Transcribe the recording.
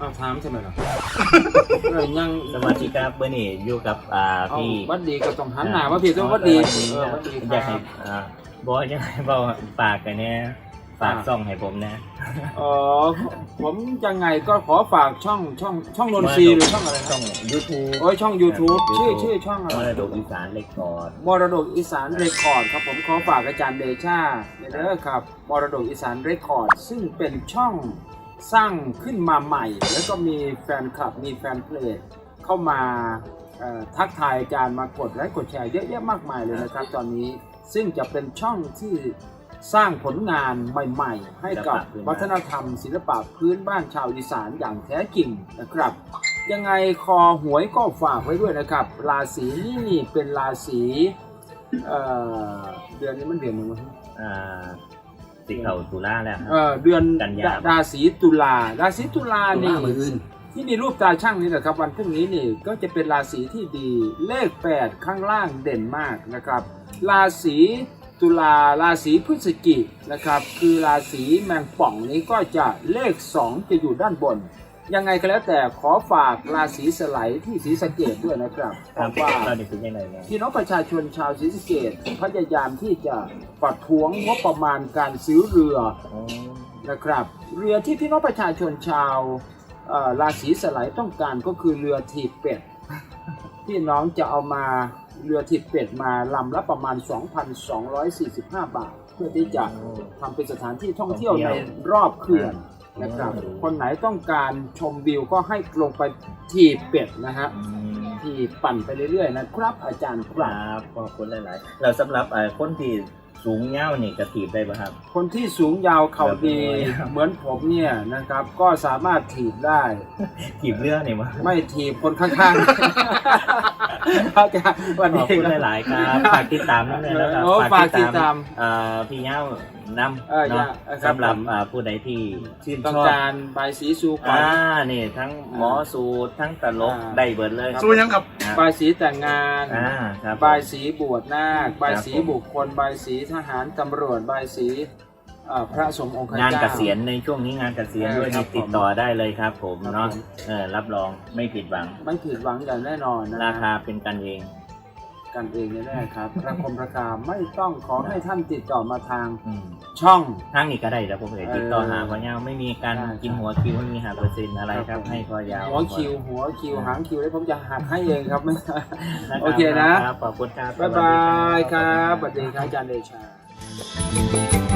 อ้าวถามใช่ไหมล่ะเออยังสวัสดีครับเบอร์นี่อยู่กับอ่าเอาพี่วัดดีก็ต้องหันหน้ามาพี่ต้องวัดดีเออวัดดีอยากคให้รับอ่าบอยยังไงบอกฝากกันเนี่ย ฝากอ่าซ่องให้ผมนะอ๋อผมยังไงก็ขอฝากช่องช่องช่องนนทรีย์หรือช่องอะไรช่ช่อองง YouTube โอ้ยช่อง YouTube ครับชื่อ YouTube ชื่อช่องอะมไรรดกอีสานเล็กกอดมรดกอีสานเรคคอร์ดครับผมขอฝากอาจารย์เดชาเนี่ยเด้อครับมรดกอีสานเรคคอร์ดซึ่งเป็นช่องสร้างขึ้นมาใหม่ แล้วก็มีแฟนคลับมีแฟนเพลงเข้ามาเอ่อทักทายอาจารย์มากดไลค์กดแชร์เยอะแยะมากมายเลยนะครับ ตอนนี้ซึ่งจะเป็นช่องที่ สร้างผลงานใหม่ๆ ให้กับวัฒนธรรม ศิลปะพื้นบ้านชาวอีสานอย่างแท้จริงนะครับ ยังไงคอหวยก็ฝากไว้ด้วยนะครับ ราศีนี่นี่เป็นราศีเอ่อเดือนนี้มันเดือนหนึงวะอ่าสิเขาตุลาแล้วคเอ่รับอเดือนกันยาราศีตุลาราศีตุลาตุนี่ลามืออื่น ที่มีรูปตาช่างนี่แหละครับ วันพรุ่งนี้นี่ก็จะเป็นราศีที่ดีเลข 8 ข้างล่างเด่นมากนะครับ ราศี ตุลาราศีพฤศจิกนะครับ คือราศีแมงป่องนี้ก็จะเลข 2 จะอยู่ด้านบน ยังไงก็แล้วแต่ขอฝากราศีสไลด์ที่ศรีสะเกดด้วยนะครับเพราะว่าตอนนี้คือยังไงนะพี่น้องประชาชนชาวศรีสะเกดพยายามที่จะปัดทวงงบประมาณการซื้อเรืออ๋อนะครับ เรือที่พี่น้องประชาชนชาวเอ่อราศีสไลด์ต้องการก็คือเรือถีบเป็ดพี่น้องจะเอามา เรือถีบเป็ดมาลำละประมาณ 2,245 บาท เพื่อที่จะทำเป็นสถานที่ท่องเที่ยวในรอบเขื่อนนะครับ คนไหนต้องการชมวิวก็ให้ลงไปถีบเป็ดนะฮะอืมที่ปั่นไปเรื่อยๆนะครับ อาจารย์คครัรับบขอบคุณหลายๆเราสำหรับเอ่อคนที่ สูงเง่านี่กระถีบได้ป่ะครับ คนที่สูงยาวเข่าดีครับเหมือนผมเนี่ยนะครับ ก็สามารถถีบได้ ถีบเรือนี่มั้งไม่ถีบคนข้างๆอาจารย์วันขอบนี้คุณหลายๆครับฝากติดตามนั่นเลยแล้วกันโอ้ฝากติดตามเอ่อพี่เง่านำเอออย่าเนาะเออครับสำหรับผมอ่าผู้ใดที่ชื่นต้องชอบการใบายสีสู่ขวัญอ่านี่ทั้งหมอสูตรทั้งตลกอ่าได้เบิดเลยสู้ยังครับครับใบายสีแต่งงานอ่าครับใบายสีบวชนาคใบายสีครับผมบุคคลใบายสีทหารตำรวจใบายสีเอ่อพระสงฆ์องค์ข้งานเจ้าเกษียณในช่วงนี้งานเกษียณเออด้วยครันี่บติดต่อได้เลยครับ ผมครับเนาะผม เออรับรองไม่ผิดหวัง ไม่ผิดหวังอย่างแน่นอนนะราคาเป็นกันเอง กันเองแน่ๆครับราคมราคาไม่ต้องขอให้ท่านติดต่อมาทางอืมช่อง ทางนี้ก็ได้แล้วผมเห็นติดต่อหาพอยาวไม่มีการได้กินหัวคิวไม่มีหาเปอร์เซ็นต์อะไรคครัรับบให้พอยาวหัวคิว หัวคิวหางคิวแล้วผมจะหักให้เองครับนะครับโอเคนะครับขอบคุณครับ บ๊ายบายครับสวัสดีครับอาจารย์เดชา